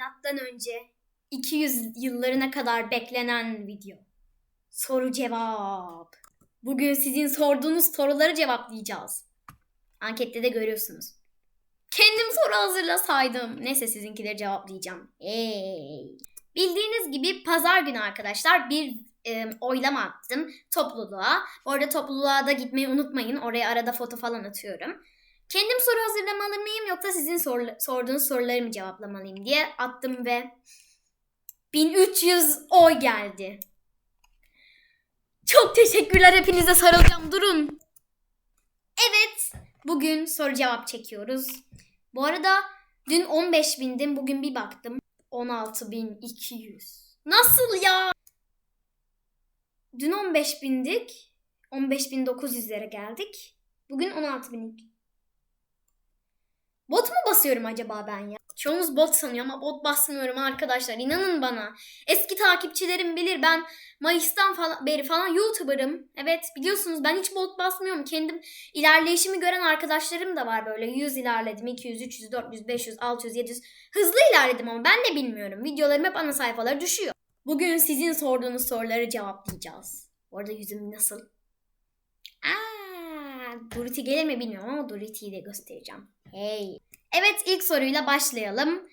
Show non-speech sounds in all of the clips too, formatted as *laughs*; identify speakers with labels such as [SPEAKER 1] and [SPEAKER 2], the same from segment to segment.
[SPEAKER 1] milattan önce 200 yıllarına kadar beklenen video. Soru cevap. Bugün sizin sorduğunuz soruları cevaplayacağız. Ankette de görüyorsunuz. Kendim soru hazırlasaydım. Neyse sizinkileri cevaplayacağım. Hey. Bildiğiniz gibi pazar günü arkadaşlar bir e, oylama attım topluluğa. Bu arada topluluğa da gitmeyi unutmayın. Oraya arada foto falan atıyorum. Kendim soru hazırlamalı mıyım yoksa sizin sor- sorduğunuz soruları mı cevaplamalıyım diye attım ve 1300 oy geldi. Çok teşekkürler hepinize sarılacağım durun. Evet bugün soru cevap çekiyoruz. Bu arada dün 15 bindim bugün bir baktım 16.200. Nasıl ya? Dün 15 bindik. 15.900'lere geldik. Bugün 16.000. Bot mu basıyorum acaba ben ya? Çoğunuz bot sanıyor ama bot basmıyorum arkadaşlar. İnanın bana. Eski takipçilerim bilir ben Mayıs'tan falan beri falan YouTuber'ım. Evet biliyorsunuz ben hiç bot basmıyorum. Kendim ilerleyişimi gören arkadaşlarım da var böyle. 100 ilerledim, 200, 300, 400, 500, 600, 700. Hızlı ilerledim ama ben de bilmiyorum. Videolarım hep ana sayfalara düşüyor. Bugün sizin sorduğunuz soruları cevaplayacağız. Bu arada yüzüm nasıl? Aa, Dorothy gelir mi bilmiyorum ama Dorothy'yi de göstereceğim. Hey. Evet ilk soruyla başlayalım.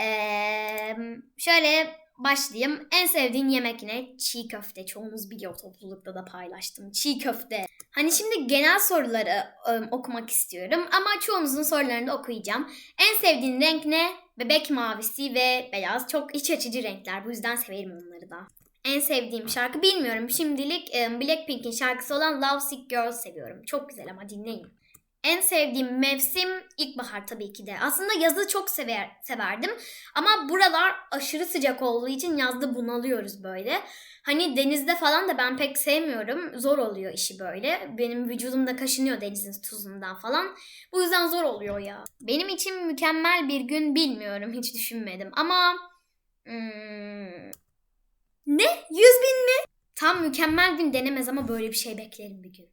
[SPEAKER 1] Ee, şöyle başlayayım. En sevdiğin yemek ne? Çiğ köfte. Çoğunuz biliyor toplulukta da paylaştım. Çiğ köfte. Hani şimdi genel soruları ım, okumak istiyorum ama çoğunuzun sorularını da okuyacağım. En sevdiğin renk ne? Bebek mavisi ve beyaz. Çok iç açıcı renkler. Bu yüzden severim onları da. En sevdiğim şarkı bilmiyorum. Şimdilik ım, Blackpink'in şarkısı olan Love Sick Girl seviyorum. Çok güzel ama dinleyin. En sevdiğim mevsim ilkbahar tabii ki de. Aslında yazı çok sever, severdim. Ama buralar aşırı sıcak olduğu için yazda bunalıyoruz böyle. Hani denizde falan da ben pek sevmiyorum. Zor oluyor işi böyle. Benim vücudum da kaşınıyor denizin tuzundan falan. Bu yüzden zor oluyor ya. Benim için mükemmel bir gün bilmiyorum. Hiç düşünmedim. Ama... hmm, ne? 100 bin mi? Tam mükemmel gün denemez ama böyle bir şey beklerim bir gün.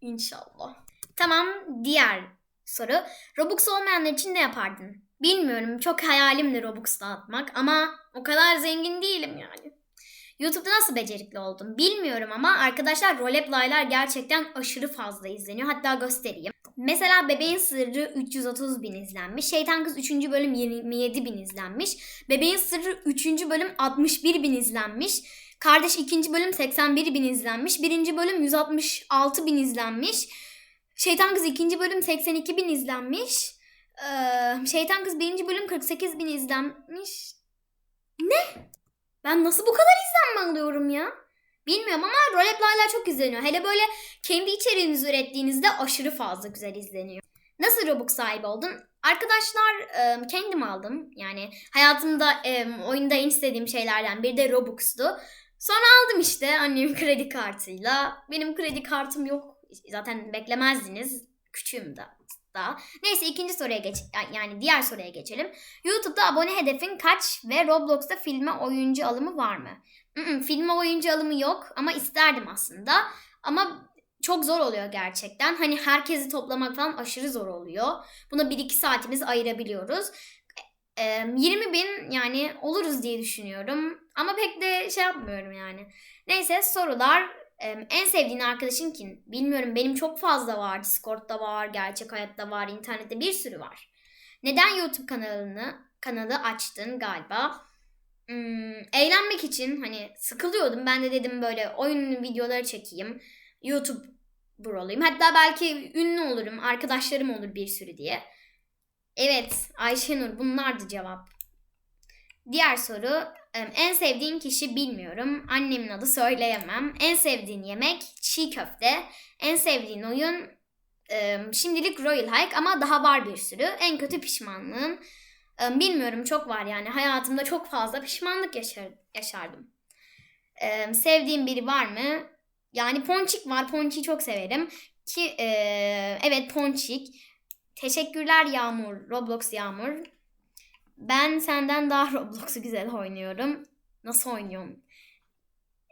[SPEAKER 1] İnşallah. Tamam diğer soru. Robux olmayanlar için ne yapardın? Bilmiyorum çok hayalimdi Robux dağıtmak ama o kadar zengin değilim yani. YouTube'da nasıl becerikli oldum bilmiyorum ama arkadaşlar roleplaylar gerçekten aşırı fazla izleniyor. Hatta göstereyim. Mesela Bebeğin Sırrı 330 bin izlenmiş. Şeytan Kız 3. bölüm 27 bin izlenmiş. Bebeğin Sırrı 3. bölüm 61 bin izlenmiş. Kardeş 2. bölüm 81 bin izlenmiş. 1. bölüm 166 bin izlenmiş. Şeytan Kız 2. bölüm 82 bin izlenmiş. Ee, Şeytan Kız 1. bölüm 48 bin izlenmiş. Ne? Ben nasıl bu kadar izlenme alıyorum ya? Bilmiyorum ama roleplaylar çok izleniyor. Hele böyle kendi içeriğinizi ürettiğinizde aşırı fazla güzel izleniyor. Nasıl Robux sahibi oldun? Arkadaşlar kendim aldım. Yani hayatımda oyunda en istediğim şeylerden biri de Robux'tu. Sonra aldım işte annemin kredi kartıyla. Benim kredi kartım yok. Zaten beklemezdiniz. Küçüğüm da. Da. Neyse ikinci soruya geç yani diğer soruya geçelim. YouTube'da abone hedefin kaç ve Roblox'ta filme oyuncu alımı var mı? Mm-mm, filme oyuncu alımı yok ama isterdim aslında. Ama çok zor oluyor gerçekten. Hani herkesi toplamak falan aşırı zor oluyor. Buna 1-2 saatimiz ayırabiliyoruz. E, 20 bin yani oluruz diye düşünüyorum. Ama pek de şey yapmıyorum yani. Neyse sorular. En sevdiğin arkadaşın kim? Bilmiyorum benim çok fazla var. Discord'da var, gerçek hayatta var, internette bir sürü var. Neden YouTube kanalını kanalı açtın galiba? Hmm, eğlenmek için hani sıkılıyordum. Ben de dedim böyle oyun videoları çekeyim. YouTuber olayım. Hatta belki ünlü olurum. Arkadaşlarım olur bir sürü diye. Evet Ayşenur bunlardı cevap. Diğer soru. En sevdiğin kişi bilmiyorum. Annemin adı söyleyemem. En sevdiğin yemek çiğ köfte. En sevdiğin oyun şimdilik Royal Hike ama daha var bir sürü. En kötü pişmanlığım. Bilmiyorum çok var yani. Hayatımda çok fazla pişmanlık yaşar, yaşardım. Sevdiğim biri var mı? Yani Ponçik var. Ponçik'i çok severim. Ki evet Ponçik. Teşekkürler Yağmur. Roblox Yağmur. Ben senden daha *laughs* Roblox'u güzel oynuyorum. Nasıl oynuyorum?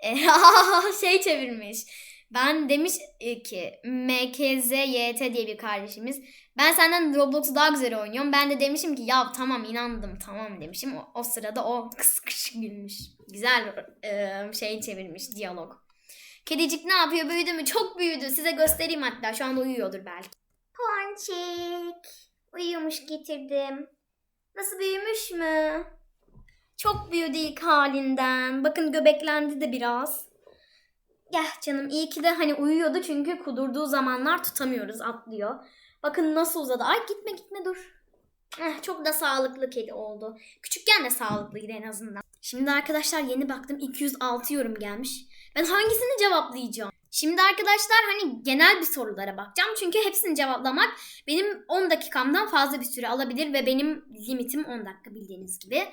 [SPEAKER 1] *laughs* şey çevirmiş. Ben demiş e, ki MKZYT diye bir kardeşimiz. Ben senden Roblox'u daha güzel oynuyorum. Ben de demişim ki ya tamam inandım tamam demişim. O, o sırada o kıs gülmüş. Güzel e, şey çevirmiş diyalog. Kedicik ne yapıyor büyüdü mü? Çok büyüdü. Size göstereyim hatta şu anda uyuyordur belki. Ponçik. Uyumuş getirdim. Nasıl büyümüş mü? Çok büyüdü ilk halinden. Bakın göbeklendi de biraz. Gel canım iyi ki de hani uyuyordu çünkü kudurduğu zamanlar tutamıyoruz atlıyor. Bakın nasıl uzadı. Ay gitme gitme dur. Eh, çok da sağlıklı kedi oldu. Küçükken de sağlıklıydı en azından. Şimdi arkadaşlar yeni baktım 206 yorum gelmiş. Ben hangisini cevaplayacağım? Şimdi arkadaşlar hani genel bir sorulara bakacağım. Çünkü hepsini cevaplamak benim 10 dakikamdan fazla bir süre alabilir ve benim limitim 10 dakika bildiğiniz gibi.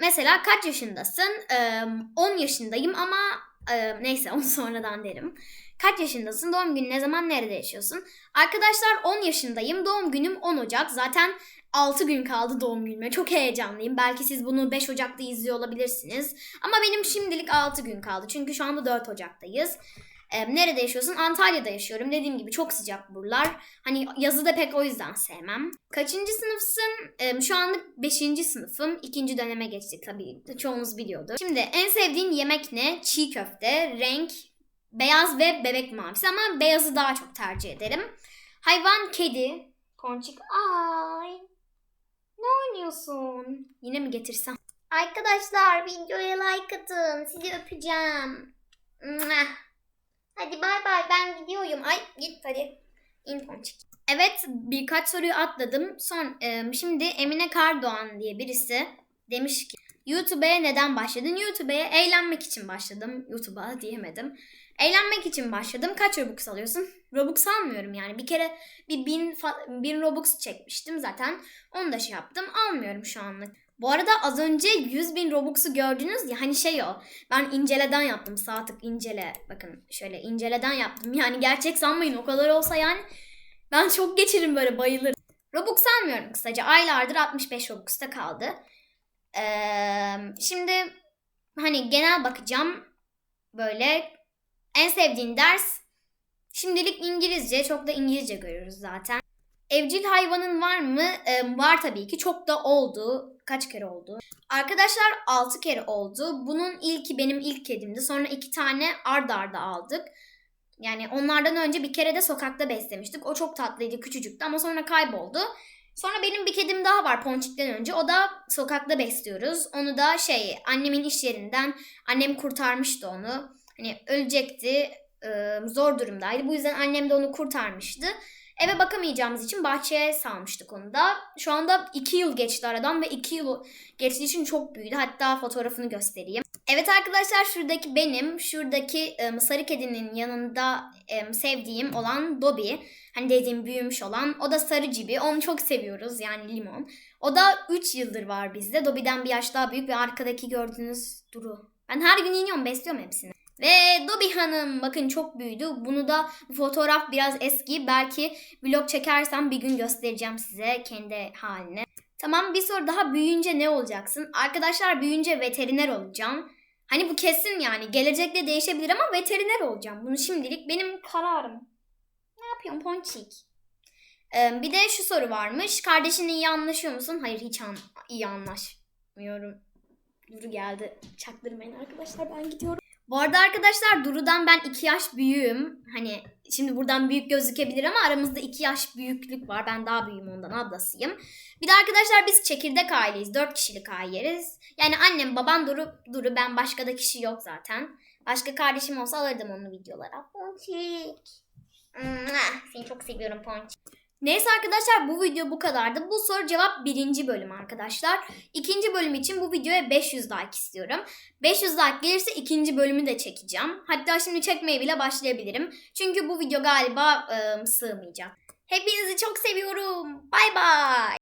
[SPEAKER 1] Mesela kaç yaşındasın? Ee, 10 yaşındayım ama e, neyse onu sonradan derim. Kaç yaşındasın? Doğum günü ne zaman nerede yaşıyorsun? Arkadaşlar 10 yaşındayım. Doğum günüm 10 Ocak. Zaten 6 gün kaldı doğum günüme. Çok heyecanlıyım. Belki siz bunu 5 Ocak'ta izliyor olabilirsiniz. Ama benim şimdilik 6 gün kaldı. Çünkü şu anda 4 Ocak'tayız. Nerede yaşıyorsun? Antalya'da yaşıyorum. Dediğim gibi çok sıcak buralar. Hani yazı da pek o yüzden sevmem. Kaçıncı sınıfsın? Şu anlık 5. sınıfım. İkinci döneme geçtik tabii. Çoğunuz biliyordur. Şimdi en sevdiğin yemek ne? Çiğ köfte, renk, beyaz ve bebek mavisi ama beyazı daha çok tercih ederim. Hayvan kedi. Ponçik ay. Ne oynuyorsun? Yine mi getirsem? Arkadaşlar videoya like atın. Sizi öpeceğim. Mwah. Hadi bay bay ben gidiyorum. Ay git hadi. İn Ponçik. Evet birkaç soruyu atladım. Son e, şimdi Emine Kardoğan diye birisi demiş ki YouTube'a neden başladın? YouTube'a eğlenmek için başladım. YouTube'a diyemedim. Eğlenmek için başladım. Kaç Robux alıyorsun? Robux almıyorum yani. Bir kere bir bin, bin Robux çekmiştim zaten. Onu da şey yaptım. Almıyorum şu anlık. Bu arada az önce 100 bin Robux'u gördünüz ya hani şey o. Ben inceleden yaptım. Sağ tık incele. Bakın şöyle inceleden yaptım. Yani gerçek sanmayın o kadar olsa yani. Ben çok geçiririm böyle bayılırım. Robux almıyorum kısaca. Aylardır 65 Robux'ta kaldı. Ee, şimdi hani genel bakacağım. Böyle en sevdiğin ders şimdilik İngilizce. Çok da İngilizce görüyoruz zaten. Evcil hayvanın var mı? Ee, var tabii ki. Çok da oldu. Kaç kere oldu? Arkadaşlar 6 kere oldu. Bunun ilki benim ilk kedimdi. Sonra iki tane ard arda aldık. Yani onlardan önce bir kere de sokakta beslemiştik. O çok tatlıydı, küçücüktü ama sonra kayboldu. Sonra benim bir kedim daha var Ponçik'ten önce. O da sokakta besliyoruz. Onu da şey annemin iş yerinden annem kurtarmıştı onu. Hani ölecekti. e, zor durumdaydı. Bu yüzden annem de onu kurtarmıştı. Eve bakamayacağımız için bahçeye salmıştık onu da. Şu anda 2 yıl geçti aradan ve 2 yıl geçtiği için çok büyüdü. Hatta fotoğrafını göstereyim. Evet arkadaşlar şuradaki benim, şuradaki e, sarı kedinin yanında e, sevdiğim olan Dobby. Hani dediğim büyümüş olan. O da sarı cibi. Onu çok seviyoruz yani limon. O da 3 yıldır var bizde. Dobby'den bir yaş daha büyük ve arkadaki gördüğünüz Duru. Ben her gün iniyorum besliyorum hepsini. Ve Dobby Hanım bakın çok büyüdü. Bunu da fotoğraf biraz eski. Belki vlog çekersem bir gün göstereceğim size kendi haline. Tamam bir soru daha büyüyünce ne olacaksın? Arkadaşlar büyüyünce veteriner olacağım. Hani bu kesin yani gelecekte değişebilir ama veteriner olacağım. Bunu şimdilik benim kararım. Ne yapıyorsun Ponçik? Ee, bir de şu soru varmış. Kardeşinle iyi anlaşıyor musun? Hayır hiç an iyi anlaşmıyorum. Duru geldi. Çaktırmayın arkadaşlar ben gidiyorum. Bu arada arkadaşlar Duru'dan ben 2 yaş büyüğüm. Hani şimdi buradan büyük gözükebilir ama aramızda 2 yaş büyüklük var. Ben daha büyüğüm ondan ablasıyım. Bir de arkadaşlar biz çekirdek aileyiz. 4 kişilik aileriz. Yani annem, babam, Duru, Duru ben başka da kişi yok zaten. Başka kardeşim olsa alırdım onu videolara. Ponçik. Seni çok seviyorum Ponçik. Neyse arkadaşlar bu video bu kadardı. Bu soru cevap birinci bölüm arkadaşlar. İkinci bölüm için bu videoya 500 like istiyorum. 500 like gelirse ikinci bölümü de çekeceğim. Hatta şimdi çekmeye bile başlayabilirim. Çünkü bu video galiba ıı, sığmayacak. Hepinizi çok seviyorum. Bay bay.